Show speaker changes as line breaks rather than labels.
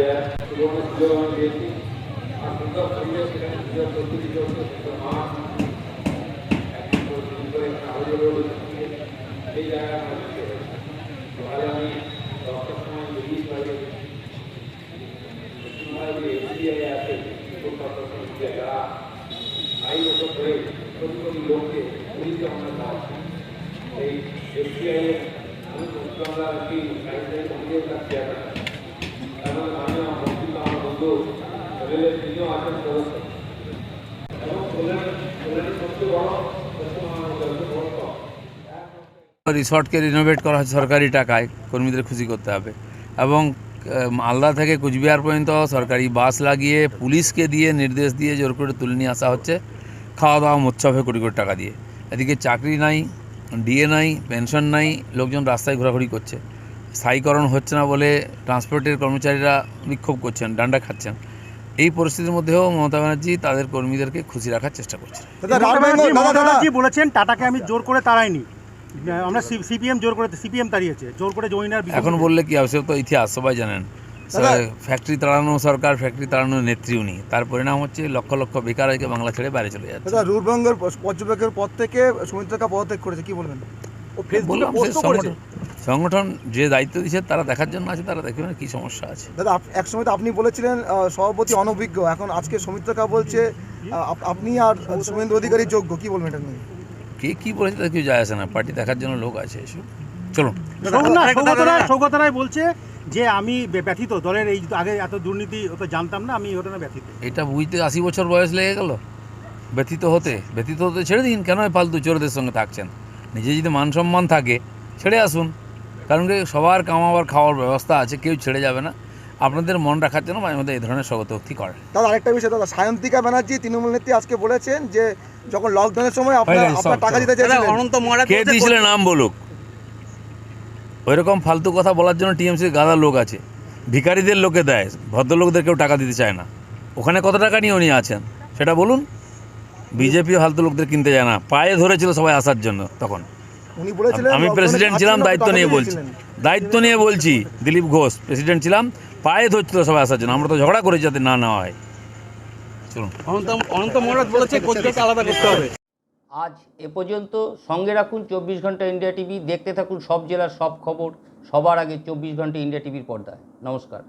সমাজে জনাদানের দেয় সুবর্ণ সুযোগ আমি পেয়েছি আর সুন্দর পরিবেশ সেখানে সুন্দর প্রস্তুতি চলছে সুন্দর মাঠ এই জায়গায় গেছি। আমি দশটার সময় বেরিয়ে যে এসবিআই আছে যারা আড়াই বছর
রিসর্টকে রিনোভেট করা হচ্ছে সরকারি টাকায়, কর্মীদের খুশি করতে হবে। এবং মালদা থেকে কুচবিহার পর্যন্ত সরকারি বাস লাগিয়ে পুলিশকে দিয়ে নির্দেশ দিয়ে জোর করে তুলে নিয়ে আসা হচ্ছে খাওয়া দাওয়া মোচ্ছাভে কোটি কোটি টাকা দিয়ে। এদিকে চাকরি নাই, ডিএ নাই, পেনশন নাই, লোকজন রাস্তায় ঘোরাঘুরি করছে। স্থায়ীকরণ হচ্ছে না বলে ট্রান্সপোর্টের কর্মচারীরা বিক্ষোভ করছেন, ডান্ডা খাচ্ছেন। এই পরিস্থিতির মধ্যেও মমতা ব্যানার্জি তাদের কর্মীদেরকে খুশি রাখার চেষ্টা
ব্যানার্জি বলেছেন টাটাকে আমি জোর করে তাড়াইনি। আমরা সিপিএম জোর করে সিপিএম তাড়িয়েছে জোর করে জমিনার
এখন বললে কি হবে তো ইতিহাস সবাই জানেন। ফ্যাক্টরি তাড়ানো সরকার ফ্যাক্টরি তাড়ানোর নেত্রী উনি। তার পরিণাম হচ্ছে লক্ষ লক্ষ বেকার হয়ে বাংলা ছেড়ে বাইরে চলে যাচ্ছে।
দাদা রুটবঙ্গের পর্যবেক্ষকের পদ থেকে সুমিত্রাকা পদত্যাগ করেছে কি বলবেন? ও ফেসবুকে পোস্টও করেছে।
সংগঠন যে দায়িত্ব দিচ্ছে তারা দেখার জন্য আছে তারা দেখবে না কি সমস্যা আছে।
দাদা এক সময় তো আপনি বলেছিলেন সভাপতি অনভিজ্ঞ। এখন আজকে সৌমিত্রকা বলছে আপনি আর শুভেন্দু অধিকারী যোগ্য। কি বলবেন এটা নিয়ে?
কে কি বলেছে তাতে কিছু যায় আসে না পার্টি দেখার জন্য লোক আছে এসব। চলুন।
সৌগত রায় বলছে যে আমি ব্যথিত দলের এই আগে এত দুর্নীতি ওটা জানতাম না আমি ওটা না ব্যথিত।
এটা বুঝতে আশি বছর বয়স লেগে গেল। ব্যথিত হতে ব্যথিত হতে ছেড়ে দিন কেন ফালতু চোরদের সঙ্গে থাকছেন? নিজে যদি মান সম্মান থাকে ছেড়ে আসুন। কারণ কি সবার কামাবার খাওয়ার ব্যবস্থা আছে কেউ ছেড়ে যাবে না। আপনাদের মন রাখার জন্য মাঝে মধ্যে এই ধরনের স্বগতোক্তি করেন।
দাদা আরেকটা বিষয় দাদা সায়ন্তিকা ব্যানার্জি তৃণমূল নেত্রী আজকে বলেছেন যে যখন লকডাউনের সময় আপনার
হয়ে গেছে,
আপনার
সব,
টাকা
সব। কে দিয়েছিল নাম বলুক? ওইরকম ফালতু কথা বলার জন্য টিএমসির গাদা লোক আছে। ভিখারিদের লোকে দেয় ভদ্রলোকদের কেউ টাকা দিতে চায় না। ওখানে কত টাকা নিয়ে উনি আছেন? সেটা বলুন। বিজেপি ফালতু লোকদের কিনতে যায় না। পায়ে ধরেছিল সবাই আসার জন্য তখন।
উনি বলেছিলেন
আমি প্রেসিডেন্ট ছিলাম দায়িত্ব নিয়ে বলছি। দায়িত্ব নিয়ে বলছি দিলীপ ঘোষ প্রেসিডেন্ট ছিলাম পায়ে ধরছিল সবাই আসার জন্য। আমরা তো ঝগড়া করেছি যাতে না নেওয়া হয়। চলুন।
অনন্ত মহারাজ বলেছে কোচকে আলাদা করতে হবে।
আজ এ পর্যন্ত সঙ্গে রাখুন চব্বিশ ঘণ্টা ইন্ডিয়া টিভি। দেখতে থাকুন সব জেলার সব খবর। সবার আগে চব্বিশ ঘণ্টা ইন্ডিয়া টিভির পর্দায়। নমস্কার।